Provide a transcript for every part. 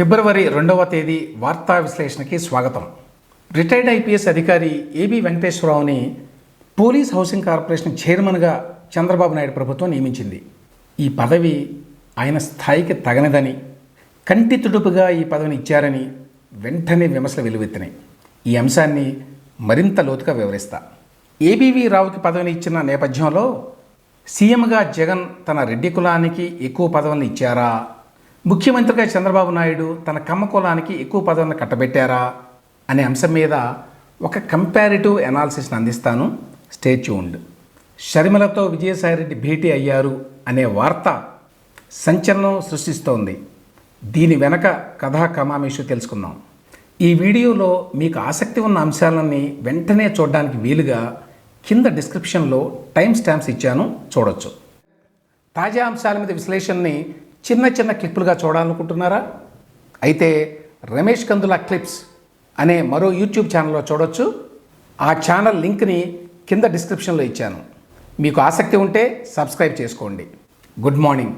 ఫిబ్రవరి రెండవ తేదీ వార్తా విశ్లేషణకి స్వాగతం. రిటైర్డ్ ఐపీఎస్ అధికారి ఏబి వెంకటేశ్వరరావుని పోలీస్ హౌసింగ్ కార్పొరేషన్ చైర్మన్గా చంద్రబాబు నాయుడు ప్రభుత్వం నియమించింది. ఈ పదవి ఆయన స్థాయికి తగనదని కంటి తుడుపుగా ఈ పదవిని ఇచ్చారని వెంటనే విమర్శలు వెలువెత్తినాయి ఈ అంశాన్ని మరింత లోతుగా వివరిస్తా. ఏబీవీ రావుకి పదవిని ఇచ్చిన నేపథ్యంలో సీఎంగా జగన్ తన రెడ్డి కులానికి ఎక్కువ పదవులను ఇచ్చారా? ముఖ్యమంత్రిగా చంద్రబాబు నాయుడు తన కమ్మ కులానికి ఎక్కువ పదవులను కట్టబెట్టారా అనే అంశం మీద ఒక కంపారిటివ్ అనాలిసిస్ని అందిస్తాను. స్టే ట్యూన్డ్ షర్మిలతో విజయసాయిరెడ్డి భేటీ అయ్యారు అనే వార్త సంచలనం సృష్టిస్తోంది. దీని వెనక కథా కమామేషు తెలుసుకుందాం. ఈ వీడియోలో మీకు ఆసక్తి ఉన్న అంశాలన్నీ వెంటనే చూడడానికి వీలుగా కింద డిస్క్రిప్షన్లో టైం స్టాంప్స్ ఇచ్చాను. చూడొచ్చు. తాజా అంశాల మీద విశ్లేషణని చిన్న చిన్న క్లిప్పులుగా చూడాలనుకుంటున్నారా? అయితే రమేష్ కందుల క్లిప్స్ అనే మరో యూట్యూబ్ ఛానల్లో చూడొచ్చు. ఆ ఛానల్ లింక్ని కింద డిస్క్రిప్షన్లో ఇచ్చాను. మీకు ఆసక్తి ఉంటే సబ్స్క్రైబ్ చేసుకోండి. Good morning.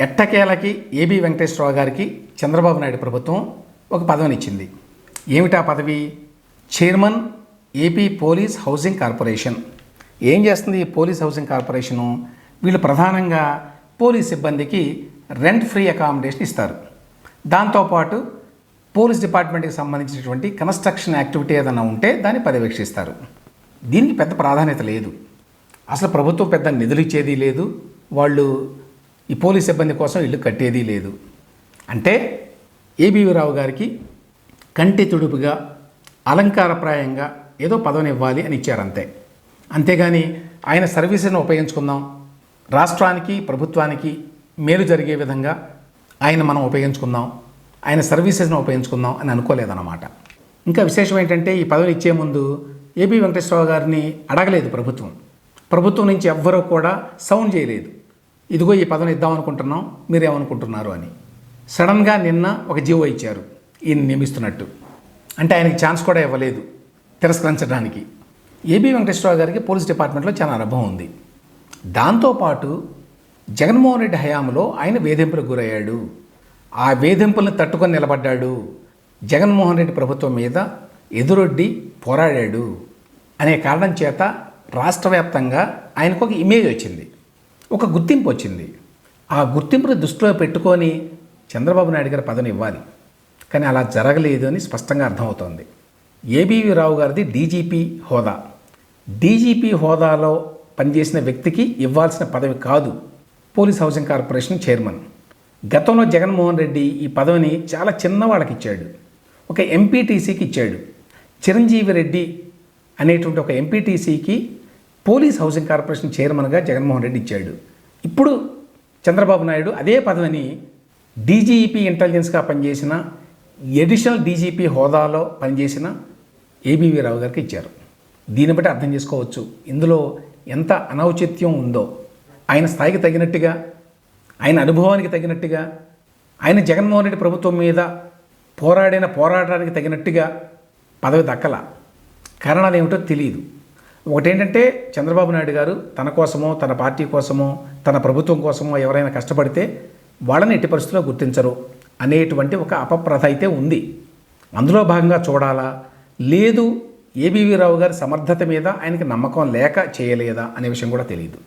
ఎట్టకేలకి ఏబి వెంకటేశ్వరరావు గారికి చంద్రబాబు నాయుడు ప్రభుత్వం ఒక పదవినిచ్చింది ఏమిటా పదవి? Chairman AP police housing corporation. ఏం చేస్తుంది ఈ పోలీస్ హౌసింగ్ కార్పొరేషను? వీళ్ళు ప్రధానంగా పోలీస్ సిబ్బందికి రెంట్ ఫ్రీ అకామిడేషన్ ఇస్తారు. దాంతోపాటు పోలీస్ డిపార్ట్మెంట్కి సంబంధించినటువంటి కన్స్ట్రక్షన్ యాక్టివిటీ ఏదైనా ఉంటే దాన్ని పర్యవేక్షిస్తారు. దీనికి పెద్ద ప్రాధాన్యత లేదు. అసలు ప్రభుత్వం పెద్ద నిధులు ఇచ్చేది లేదు. వాళ్ళు ఈ పోలీస్ సిబ్బంది కోసం ఇల్లు కట్టేది లేదు. అంటే ఏబీవీ రావు గారికి కంటి తుడుపుగా అలంకారప్రాయంగా ఏదో పదవిని ఇవ్వాలి అని ఇచ్చారంతే అంతేగాని ఆయన సర్వీసెస్ను ఉపయోగించుకుందాం. రాష్ట్రానికి ప్రభుత్వానికి మేలు జరిగే విధంగా ఆయన మనం ఉపయోగించుకుందాం ఆయన సర్వీసెస్ను ఉపయోగించుకుందాం అని అనుకోలేదన్నమాట. ఇంకా విశేషం ఏంటంటే ఈ పదవిని ఇచ్చే ముందు ఏబి వెంకటేశ్వరరావు గారిని అడగలేదు ప్రభుత్వం. ప్రభుత్వం నుంచి ఎవ్వరూ కూడా సౌండ్ చేయలేదు. ఇదిగో ఈ పదవిని ఇద్దాం అనుకుంటున్నాం మీరేమనుకుంటున్నారు అని. సడన్గా నిన్న ఒక జీవో ఇచ్చారు ఈయన నియమిస్తున్నట్టు. అంటే ఆయనకి ఛాన్స్ కూడా ఇవ్వలేదు తిరస్కరించడానికి. ఏబి వెంకటేశ్వరరావు గారికి పోలీస్ డిపార్ట్మెంట్లో చాలా అనుభవం ఉంది. దాంతోపాటు జగన్మోహన్ రెడ్డి హయాంలో ఆయన వేధింపులకు గురయ్యాడు. ఆ వేధింపులను తట్టుకొని నిలబడ్డాడు. జగన్మోహన్ రెడ్డి ప్రభుత్వం మీద ఎదురొడ్డి పోరాడాడు అనే కారణం చేత రాష్ట్ర వ్యాప్తంగా ఆయనకు ఒక ఇమేజ్ వచ్చింది. ఒక గుర్తింపు వచ్చింది. ఆ గుర్తింపును దృష్టిలో పెట్టుకొని చంద్రబాబు నాయుడు గారి పదవిని ఇవ్వాలి. కానీ అలా జరగలేదు అని స్పష్టంగా అర్థమవుతోంది. ఏబీవీ రావు గారిది డీజీపీ హోదా. డీజీపీ హోదాలో పనిచేసిన వ్యక్తికి ఇవ్వాల్సిన పదవి కాదు. Police housing corporation chairman. గతంలో జగన్మోహన్ రెడ్డి ఈ పదవిని చాలా చిన్నవాళ్ళకి ఇచ్చాడు ఒక ఎంపీటీసీకి ఇచ్చాడు. చిరంజీవి రెడ్డి అనేటువంటి ఒక ఎంపీటీసీకి పోలీస్ హౌసింగ్ కార్పొరేషన్ చైర్మన్గా జగన్మోహన్ రెడ్డి ఇచ్చాడు. ఇప్పుడు చంద్రబాబు నాయుడు అదే పదవిని డీజీపీ ఇంటెలిజెన్స్గా పనిచేసిన ఎడిషనల్ డీజీపీ హోదాలో పనిచేసిన ఏబీవీ రావు గారికి ఇచ్చారు. దీన్ని బట్టి అర్థం చేసుకోవచ్చు. ఇందులో ఎంత అనౌచిత్యం ఉందో. ఆయన స్థాయికి తగినట్టుగా ఆయన అనుభవానికి తగినట్టుగా ఆయన జగన్మోహన్ రెడ్డి ప్రభుత్వం మీద పోరాడిన పోరాటానికి తగినట్టుగా పదవి దక్కల. కారణాలు ఏమిటో తెలియదు ఒకటేంటంటే చంద్రబాబు నాయుడు గారు తన కోసమో తన పార్టీ కోసమో తన ప్రభుత్వం కోసమో ఎవరైనా కష్టపడితే వాళ్ళని ఎట్టి పరిస్థితుల్లో గుర్తించరు. అనేటువంటి ఒక అపప్రథ అయితే ఉంది. అందులో భాగంగా చూడాలా? లేదు ఏబీవీ రావు గారి సమర్థత మీద ఆయనకి నమ్మకం లేక చేయలేదా అనే విషయం కూడా తెలియదు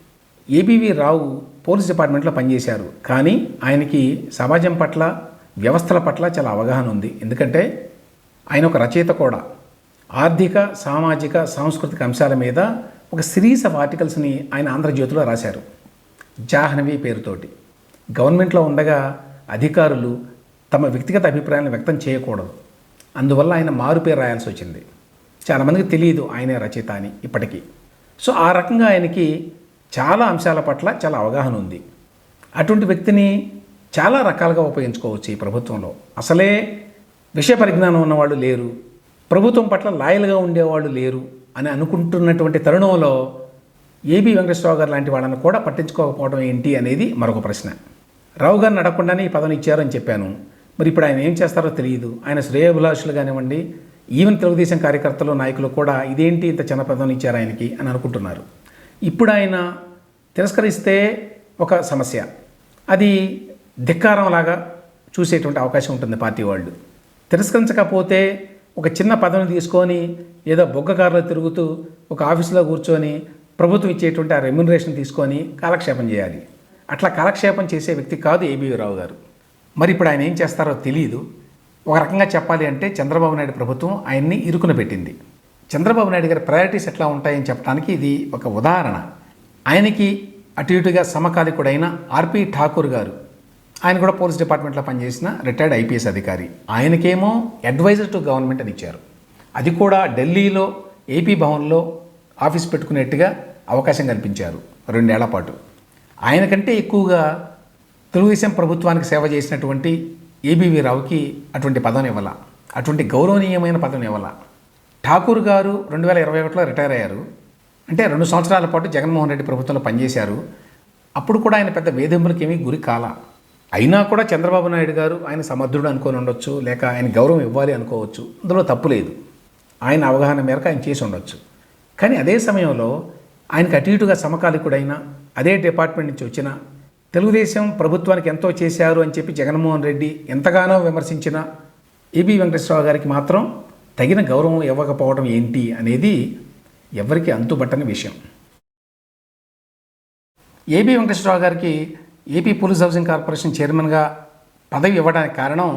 ఏబీవీ రావు పోలీస్ డిపార్ట్మెంట్లో పనిచేశారు. కానీ ఆయనకి సమాజం పట్ల వ్యవస్థల పట్ల చాలా అవగాహన ఉంది. ఎందుకంటే ఆయన ఒక రచయిత కూడా. ఆర్థిక సామాజిక సాంస్కృతిక అంశాల మీద ఒక సిరీస్ ఆఫ్ ఆర్టికల్స్ని ఆయన ఆంధ్రజ్యోతిలో రాశారు. జాహ్నవి పేరుతోటి. గవర్నమెంట్లో ఉండగా అధికారులు తమ వ్యక్తిగత అభిప్రాయాలను వ్యక్తం చేయకూడదు. అందువల్ల ఆయన మారు పేరు రాయాల్సి వచ్చింది. చాలామందికి తెలియదు ఆయనే రచయిత అని ఇప్పటికీ. సో ఆ రకంగా ఆయనకి చాలా అంశాల పట్ల చాలా అవగాహన ఉంది. అటువంటి వ్యక్తిని చాలా రకాలుగా ఉపయోగించుకోవచ్చు ఈ ప్రభుత్వంలో. అసలే విషయ పరిజ్ఞానం ఉన్నవాళ్ళు లేరు. ప్రభుత్వం పట్ల లాయల్గా ఉండేవాళ్ళు లేరు అని అనుకుంటున్నటువంటి తరుణంలో ఏబీ వెంకటేశ్వరరావు గారు లాంటి వాళ్ళని కూడా పట్టించుకోకపోవడం ఏంటి అనేది మరొక ప్రశ్న. రావు గారు నడకుండానే ఈ పదవిని ఇచ్చారని చెప్పాను. మరి ఇప్పుడు ఆయన ఏం చేస్తారో తెలియదు. ఆయన శ్రేయభిలాషులు కానివ్వండి ఈవెన్ తెలుగుదేశం కార్యకర్తలు నాయకులు కూడా ఇదేంటి ఇంత చిన్న పదవిని ఇచ్చారు ఆయనకి అని అనుకుంటున్నారు. ఇప్పుడు ఆయన తిరస్కరిస్తే ఒక సమస్య. అది ధిక్కారంలాగా చూసేటువంటి అవకాశం ఉంటుంది పార్టీ వాళ్ళు. తిరస్కరించకపోతే ఒక చిన్న పదవిని తీసుకొని ఏదో బొగ్గకారులో తిరుగుతూ ఒక ఆఫీసులో కూర్చొని ప్రభుత్వం ఇచ్చేటువంటి ఆ రెమ్యునరేషన్ తీసుకొని కాలక్షేపం చేయాలి. అట్లా కాలక్షేపం చేసే వ్యక్తి కాదు ఏబీవీ రావు గారు. మరి ఇప్పుడు ఆయన ఏం చేస్తారో తెలియదు ఒక రకంగా చెప్పాలి అంటే చంద్రబాబు నాయుడు ప్రభుత్వం ఆయన్ని ఇరుకున పెట్టింది. చంద్రబాబు నాయుడు గారి ప్రయారిటీస్ ఎట్లా ఉంటాయని చెప్పడానికి ఇది ఒక ఉదాహరణ. ఆయనకి అటు ఇటుగా సమకాలికుడైన ఆర్పి ఠాకూర్ గారు ఆయన కూడా పోలీస్ డిపార్ట్మెంట్లో పనిచేసిన రిటైర్డ్ ఐపీఎస్ అధికారి. ఆయనకేమో అడ్వైజర్ టు గవర్నమెంట్ అని ఇచ్చారు. అది కూడా ఢిల్లీలో ఏపీ భవన్లో ఆఫీస్ పెట్టుకునేట్టుగా అవకాశం కల్పించారు రెండేళ్ళ పాటు. ఆయనకంటే ఎక్కువగా తెలుగుదేశం ప్రభుత్వానికి సేవ చేసినటువంటి ఏబీవీ రావుకి అటువంటి పదవిని ఇవ్వాల అటువంటి గౌరవనీయమైన పదవిని ఇవ్వాల ఠాకూర్ గారు రెండు వేల ఇరవై ఒకటిలో రిటైర్ అయ్యారు. అంటే రెండు సంవత్సరాల పాటు జగన్మోహన్ రెడ్డి ప్రభుత్వంలో పనిచేశారు. అప్పుడు కూడా ఆయన పెద్ద వేధింపులకి ఏమీ గురి కాల. అయినా కూడా చంద్రబాబు నాయుడు గారు ఆయన సమర్థుడు అనుకొని ఉండొచ్చు లేక ఆయన గౌరవం ఇవ్వాలి అనుకోవచ్చు. అందులో తప్పు లేదు. ఆయన అవగాహన మేరకు ఆయన చేసి ఉండొచ్చు. కానీ అదే సమయంలో ఆయనకు అటు ఇటుగా సమకాలికుడైన అదే డిపార్ట్మెంట్ నుంచి వచ్చిన తెలుగుదేశం ప్రభుత్వానికి ఎంతో చేశారు అని చెప్పి జగన్మోహన్ రెడ్డి ఎంతగానో విమర్శించిన ఏబి వెంకటేశ్వరరావు గారికి మాత్రం తగిన గౌరవం ఇవ్వకపోవడం ఏంటి అనేది ఎవరికి అంతుబట్టని విషయం. ఏబి వెంకటేశ్వరరావు గారికి ఏపీ పోలీస్ హౌసింగ్ కార్పొరేషన్ చైర్మన్గా పదవి ఇవ్వడానికి కారణం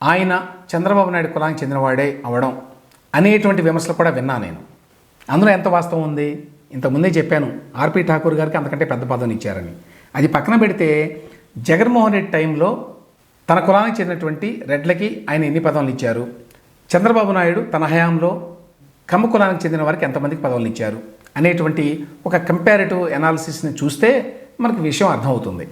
ఆయన చంద్రబాబు నాయుడు కులానికి చెందినవాడే అవడం అనేటువంటి విమర్శలు కూడా విన్నా నేను. అందులో ఎంత వాస్తవం ఉంది? ఇంతకుముందే చెప్పాను ఆర్పి ఠాకూర్ గారికి అంతకంటే పెద్ద పదవిని ఇచ్చారని. అది పక్కన పెడితే జగన్మోహన్ రెడ్డి టైంలో తన కులానికి చెందినటువంటి రెడ్లకి ఆయన ఎన్ని పదవులు ఇచ్చారు? చంద్రబాబు నాయుడు తన హయాంలో కమ్మ కులానికి చెందిన వారికి ఎంతమందికి పదవులు ఇచ్చారు అనేటువంటి ఒక కంపారిటివ్ ఎనాలిసిస్ని చూస్తే మనకు విషయం అర్థమవుతుంది.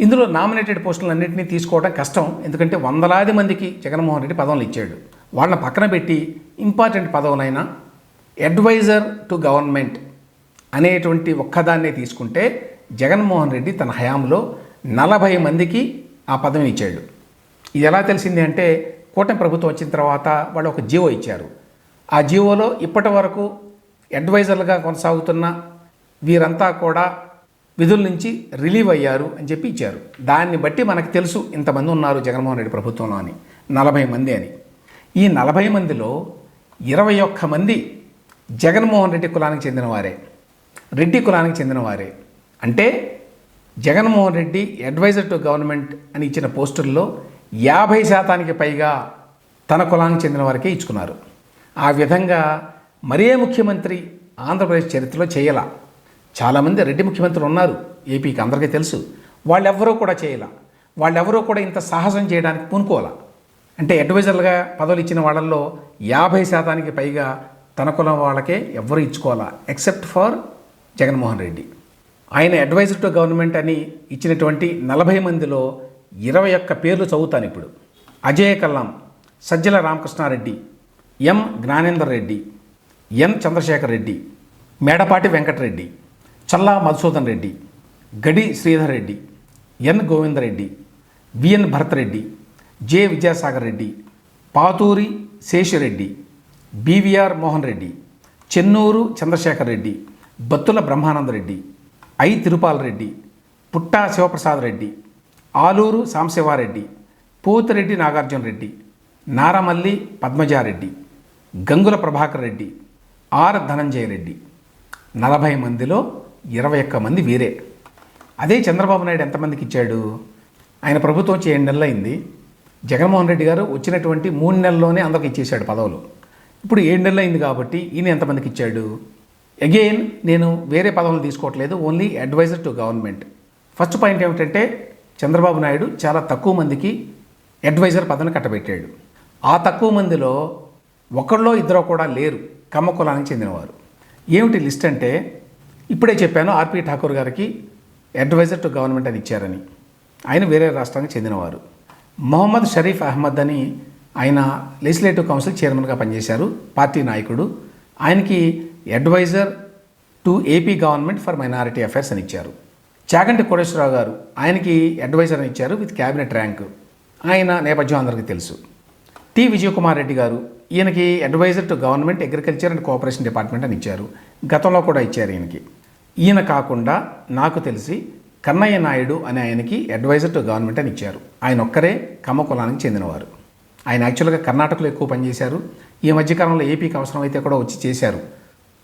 ఇందులో నామినేటెడ్ పోస్టులన్నింటినీ తీసుకోవడం కష్టం. ఎందుకంటే వందలాది మందికి జగన్మోహన్ రెడ్డి పదవులు ఇచ్చాడు. వాళ్ళని పక్కన పెట్టి ఇంపార్టెంట్ పదవులైన అడ్వైజర్ టు గవర్నమెంట్ అనేటువంటి ఒక్కదాన్నే తీసుకుంటే జగన్మోహన్ రెడ్డి తన హయాంలో నలభై మందికి ఆ పదవిని ఇచ్చాడు. ఇది ఎలా తెలిసింది అంటే కూటమి ప్రభుత్వం వచ్చిన తర్వాత వాళ్ళు ఒక జీవో ఇచ్చారు. ఆ జీవోలో ఇప్పటి వరకు అడ్వైజర్లుగా కొనసాగుతున్న వీరంతా కూడా విధుల నుంచి రిలీవ్ అయ్యారు అని చెప్పి ఇచ్చారు. దాన్ని బట్టి మనకు తెలుసు ఇంతమంది ఉన్నారు జగన్మోహన్ రెడ్డి ప్రభుత్వంలో అని. నలభై మంది అని. ఈ నలభై మందిలో ఇరవై ఒక్క మంది జగన్మోహన్ రెడ్డి కులానికి చెందిన వారే రెడ్డి కులానికి చెందినవారే. అంటే Jaganmohan Reddy adviser to government అని ఇచ్చిన పోస్టుల్లో యాభై శాతానికి పైగా తన కులానికి చెందిన వారికే ఇచ్చుకున్నారు. ఆ విధంగా మరే ముఖ్యమంత్రి ఆంధ్రప్రదేశ్ చరిత్రలో చేయాల. చాలామంది రెడ్డి ముఖ్యమంత్రులు ఉన్నారు. ఏపీకి అందరికీ తెలుసు. వాళ్ళెవ్వరూ కూడా చేయాల. వాళ్ళెవరూ కూడా ఇంత సాహసం చేయడానికి పూనుకోవాల. అంటే అడ్వైజర్లుగా పదవులు ఇచ్చిన వాళ్ళల్లో యాభై శాతానికి పైగా తన కులం వాళ్ళకే ఎవ్వరు ఇచ్చుకోవాలా ఎక్సెప్ట్ ఫర్ జగన్మోహన్ రెడ్డి. ఆయన అడ్వైజర్ టు గవర్నమెంట్ అని ఇచ్చినటువంటి నలభై మందిలో ఇరవై ఒక్క పేర్లు చదువుతాను ఇప్పుడు. అజయ్ కల్లాం సజ్జల రామకృష్ణారెడ్డి ఎం జ్ఞానేందర్ రెడ్డి ఎన్ Chandrasekhar Reddy Medapati Venkatareddy Challa Madhusudan Reddy Gadi Sridhar Reddy N Govindareddy VN Bharathreddy J Vidyasagar Reddy Pathuri Seshireddy BVR Mohan Reddy Chennuru Chandrasekhar Reddy Battula Brahmananda Reddy I Tirupal Reddy Putta Sivaprasad Reddy Aluru Samsivareddy Pothireddy Nagarjuna Reddy Naramalli Padmajareddy Gangula Prabhakar Reddy R Dhananjaya Reddy నలభై మందిలో ఇరవై ఒక్క మంది వీరే. అదే చంద్రబాబు నాయుడు ఎంతమందికి ఇచ్చాడు? ఆయన ప్రభుత్వం వచ్చి ఏడు నెలలు అయింది. జగన్మోహన్ రెడ్డి గారు వచ్చినటువంటి మూడు నెలల్లోనే అందరికి ఇచ్చేశాడు పదవులు. ఇప్పుడు ఏడు నెలలు అయింది కాబట్టి ఈయన ఎంతమందికి ఇచ్చాడు? అగైన్ నేను వేరే పదవులు తీసుకోవట్లేదు only adviser to government first point ఏమిటంటే చంద్రబాబు నాయుడు చాలా తక్కువ మందికి అడ్వైజర్ పదవిని కట్టబెట్టాడు. ఆ తక్కువ మందిలో ఒకళ్ళో ఇద్దరో కూడా లేరు కమ్మ కులానికి చెందినవారు. ఏమిటి లిస్ట్ అంటే ఇప్పుడే చెప్పాను ఆర్పి ఠాకూర్ గారికి అడ్వైజర్ టు గవర్నమెంట్ అని ఇచ్చారని. ఆయన వేరే రాష్ట్రానికి చెందినవారు. మొహమ్మద్ షరీఫ్ అహ్మద్ అని ఆయన లెజిస్లేటివ్ కౌన్సిల్ చైర్మన్గా పనిచేశారు పార్టీ నాయకుడు. ఆయనకి advisor to AP government for minority affairs అని ఇచ్చారు. చాగంటి కోటేశ్వరరావు గారు ఆయనకి అడ్వైజర్ అని ఇచ్చారు విత్ క్యాబినెట్ ర్యాంక్ ఆయన నేపథ్యం అందరికీ తెలుసు. టి విజయకుమార్ రెడ్డి గారు ఈయనకి advisor to government agriculture and cooperation department అని ఇచ్చారు. గతంలో కూడా ఇచ్చారు ఈయనకి. ఈయన కాకుండా నాకు తెలిసి కన్నయ్య నాయుడు అనే ఆయనకి అడ్వైజర్ టు గవర్నమెంట్ అని ఇచ్చారు. ఆయన ఒక్కరే కమ్మ కులానికి చెందినవారు. ఆయన యాక్చువల్గా కర్ణాటకలో ఎక్కువ పనిచేశారు ఈ మధ్యకాలంలో ఏపీకి అవసరమైతే కూడా వచ్చి చేశారు.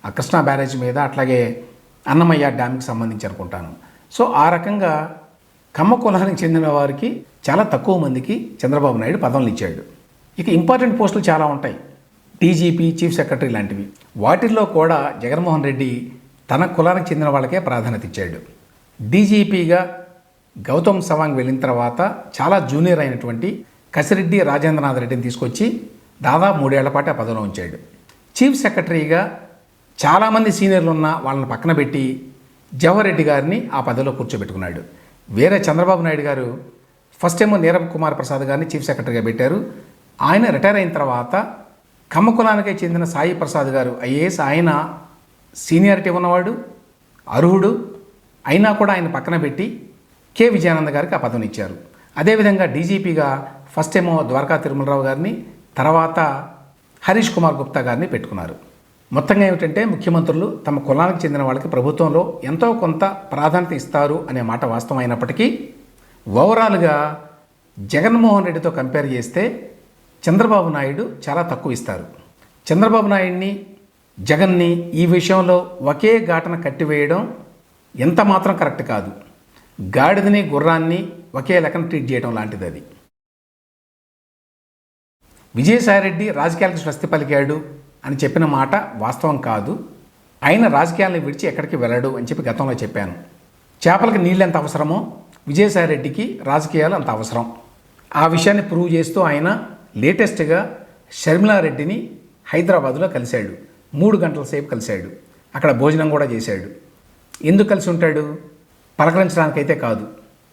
ఆ కృష్ణా బ్యారేజ్ మీద అట్లాగే అన్నమయ్య డ్యామ్కి సంబంధించి అనుకుంటాను. సో ఆ రకంగా కమ్మ కులానికి చెందిన వారికి చాలా తక్కువ మందికి చంద్రబాబు నాయుడు పదవులు ఇచ్చాడు. ఇక ఇంపార్టెంట్ పోస్టులు చాలా ఉంటాయి. డీజీపీ చీఫ్ సెక్రటరీ లాంటివి. వాటిల్లో కూడా జగన్మోహన్ రెడ్డి తన కులానికి చెందిన వాళ్ళకే ప్రాధాన్యత ఇచ్చాడు. డీజీపీగా గౌతమ్ సవాంగ్ వెళ్ళిన తర్వాత చాలా జూనియర్ అయినటువంటి కసిరెడ్డి రాజేంద్రనాథ్ రెడ్డిని తీసుకొచ్చి దాదాపు మూడేళ్ళ పాటు ఆ పదవిలో ఉంచాడు. చీఫ్ సెక్రటరీగా చాలామంది సీనియర్లు ఉన్న వాళ్ళని పక్కన పెట్టి జవహర్రెడ్డి గారిని ఆ పదవిలో కూర్చోబెట్టుకున్నాడు. వేరే చంద్రబాబు నాయుడు గారు ఫస్ట్ ఏమో నీరబ్ కుమార్ ప్రసాద్ గారిని చీఫ్ సెక్రటరీగా పెట్టారు. ఆయన రిటైర్ అయిన తర్వాత కమ్మకులానికే చెందిన సాయి ప్రసాద్ గారు ఐఏఎస్ ఆయన సీనియారిటీ ఉన్నవాడు అర్హుడు. అయినా కూడా ఆయన పక్కన పెట్టి కె విజయానంద గారికి ఆ పదవిని ఇచ్చారు. అదేవిధంగా డీజీపీగా ఫస్ట్ ఏమో ద్వారకా తిరుమలరావు గారిని తర్వాత హరీష్ కుమార్ గుప్తా గారిని పెట్టుకున్నారు. మొత్తంగా ఏమిటంటే ముఖ్యమంత్రులు తమ కులానికి చెందిన వాళ్ళకి ప్రభుత్వంలో ఎంతో కొంత ప్రాధాన్యత ఇస్తారు అనే మాట వాస్తవమైనప్పటికీ ఓవరాల్గా జగన్మోహన్ రెడ్డితో కంపేర్ చేస్తే చంద్రబాబు నాయుడు చాలా తక్కువ ఇస్తారు. చంద్రబాబు నాయుడిని జగన్ని ఈ విషయంలో ఒకే ఘాటన కట్టివేయడం ఎంత మాత్రం కరెక్ట్ కాదు. గాడిదని గుర్రాన్ని ఒకే లెక్కన ట్రీట్ చేయడం లాంటిది అది. విజయసాయిరెడ్డి రాజకీయాలకు స్వస్తి పలికాడు. అని చెప్పిన మాట వాస్తవం కాదు. ఆయన రాజకీయాలను విడిచి ఎక్కడికి వెళ్ళడు అని చెప్పి గతంలో చెప్పాను. చేపలకు నీళ్ళు ఎంత అవసరమో విజయసాయిరెడ్డికి రాజకీయాలు అంత అవసరం. ఆ విషయాన్ని ప్రూవ్ చేస్తూ ఆయన లేటెస్ట్గా షర్మిలారెడ్డిని హైదరాబాద్లో కలిశాడు. మూడు గంటల సేపు కలిశాడు. అక్కడ భోజనం కూడా చేశాడు. ఎందుకు కలిసి ఉంటాడు? పలకరించడానికైతే కాదు.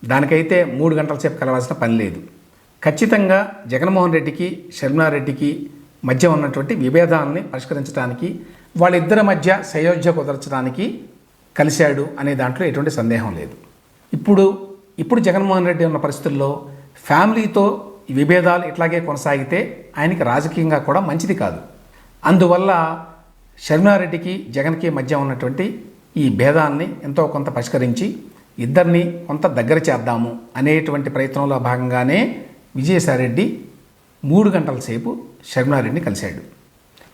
దానికైతే మూడు గంటల సేపు కలవాల్సిన పని లేదు. ఖచ్చితంగా జగన్మోహన్ రెడ్డికి షర్మిలారెడ్డికి మధ్య ఉన్నటువంటి విభేదాలని పరిష్కరించడానికి వాళ్ళిద్దరి మధ్య సయోధ్య కుదర్చడానికి కలిశాడు అనే దాంట్లో ఎటువంటి సందేహం లేదు. ఇప్పుడు ఇప్పుడు జగన్మోహన్ రెడ్డి ఉన్న పరిస్థితుల్లో ఫ్యామిలీతో విభేదాలు ఇట్లాగే కొనసాగితే ఆయనకి రాజకీయంగా కూడా మంచిది కాదు. అందువల్ల షర్మిలారెడ్డికి జగన్కి మధ్య ఉన్నటువంటి ఈ భేదాన్ని ఎంతో కొంత పరిష్కరించి ఇద్దరిని కొంత దగ్గర చేద్దాము అనేటువంటి ప్రయత్నంలో భాగంగానే విజయసాయిరెడ్డి మూడు గంటల సేపు శర్మారెడ్డిని కలిశాడు.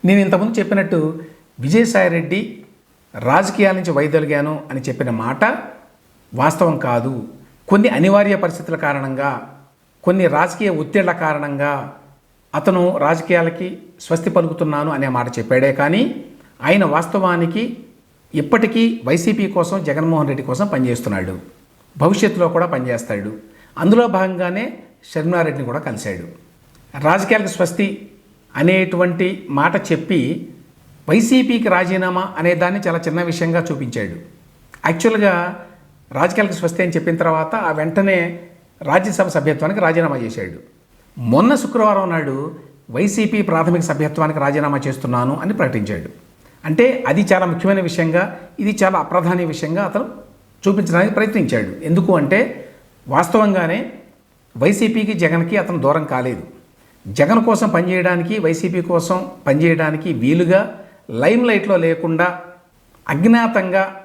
నేను ఇంతకుముందు చెప్పినట్టు విజయసాయిరెడ్డి రాజకీయాల నుంచి వైదొలిగాను అని చెప్పిన మాట వాస్తవం కాదు. కొన్ని అనివార్య పరిస్థితుల కారణంగా కొన్ని రాజకీయ ఒత్తిళ్ళ కారణంగా అతను రాజకీయాలకి స్వస్తి పలుకుతున్నాను అనే మాట చెప్పాడే కానీ ఆయన వాస్తవానికి ఇప్పటికీ వైసీపీ కోసం జగన్మోహన్ రెడ్డి కోసం పనిచేస్తున్నాడు. భవిష్యత్తులో కూడా పనిచేస్తాడు. అందులో భాగంగానే షర్మిలారెడ్డిని కూడా కలిశాడు. రాజకీయాలకు స్వస్తి అనేటువంటి మాట చెప్పి వైసీపీకి రాజీనామా అనే దాన్ని చాలా చిన్న విషయంగా చూపించాడు. యాక్చువల్గా రాజకీయాలకు స్వస్తి అని చెప్పిన తర్వాత ఆ వెంటనే రాజ్యసభ సభ్యత్వానికి రాజీనామా చేశాడు. మొన్న శుక్రవారం నాడు వైసీపీ ప్రాథమిక సభ్యత్వానికి రాజీనామా చేస్తున్నాను అని ప్రకటించాడు. అంటే అది చాలా ముఖ్యమైన విషయంగా ఇది చాలా అప్రధాన విషయంగా అతను చూపించడానికి ప్రయత్నించాడు. ఎందుకు అంటే వాస్తవంగానే వైసీపీకి జగన్కి అతను దూరం కాలేదు. జగన్ కోసం పనిచేయడానికి వైసీపీ కోసం పనిచేయడానికి వీలుగా లైమ్ లైట్లో లేకుండా అజ్ఞాతంగా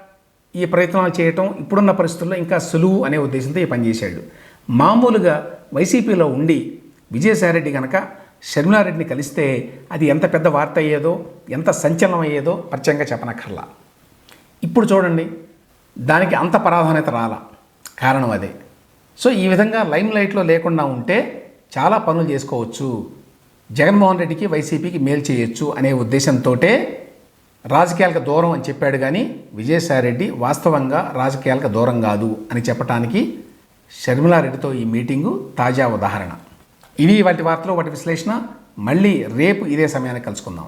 ఈ ప్రయత్నాలు చేయటం ఇప్పుడున్న పరిస్థితుల్లో ఇంకా సులువు అనే ఉద్దేశంతో ఈ పనిచేశాడు మామూలుగా వైసీపీలో ఉండి విజయసాయిరెడ్డి కనుక షర్మిలారెడ్డిని కలిస్తే అది ఎంత పెద్ద వార్త అయ్యేదో ఎంత సంచలనం అయ్యేదో పరిచయంగా చెప్పనక్కర్లా. ఇప్పుడు చూడండి దానికి అంత ప్రాధాన్యత రాల. కారణం అదే. సో ఈ విధంగా లైమ్ లైట్లో లేకుండా ఉంటే చాలా పనులు చేసుకోవచ్చు. జగన్మోహన్ రెడ్డికి వైసీపీకి మేలు చేయొచ్చు అనే ఉద్దేశంతో రాజకీయాలకు దూరం అని చెప్పాడు కానీ విజయసాయిరెడ్డి వాస్తవంగా రాజకీయాలకు దూరం కాదు అని చెప్పడానికి షర్మిలారెడ్డితో ఈ మీటింగు తాజా ఉదాహరణ. ఇవి వాటి వార్తలు వాటి విశ్లేషణ. మళ్ళీ రేపు ఇదే సమయానికి కలుసుకుందాం.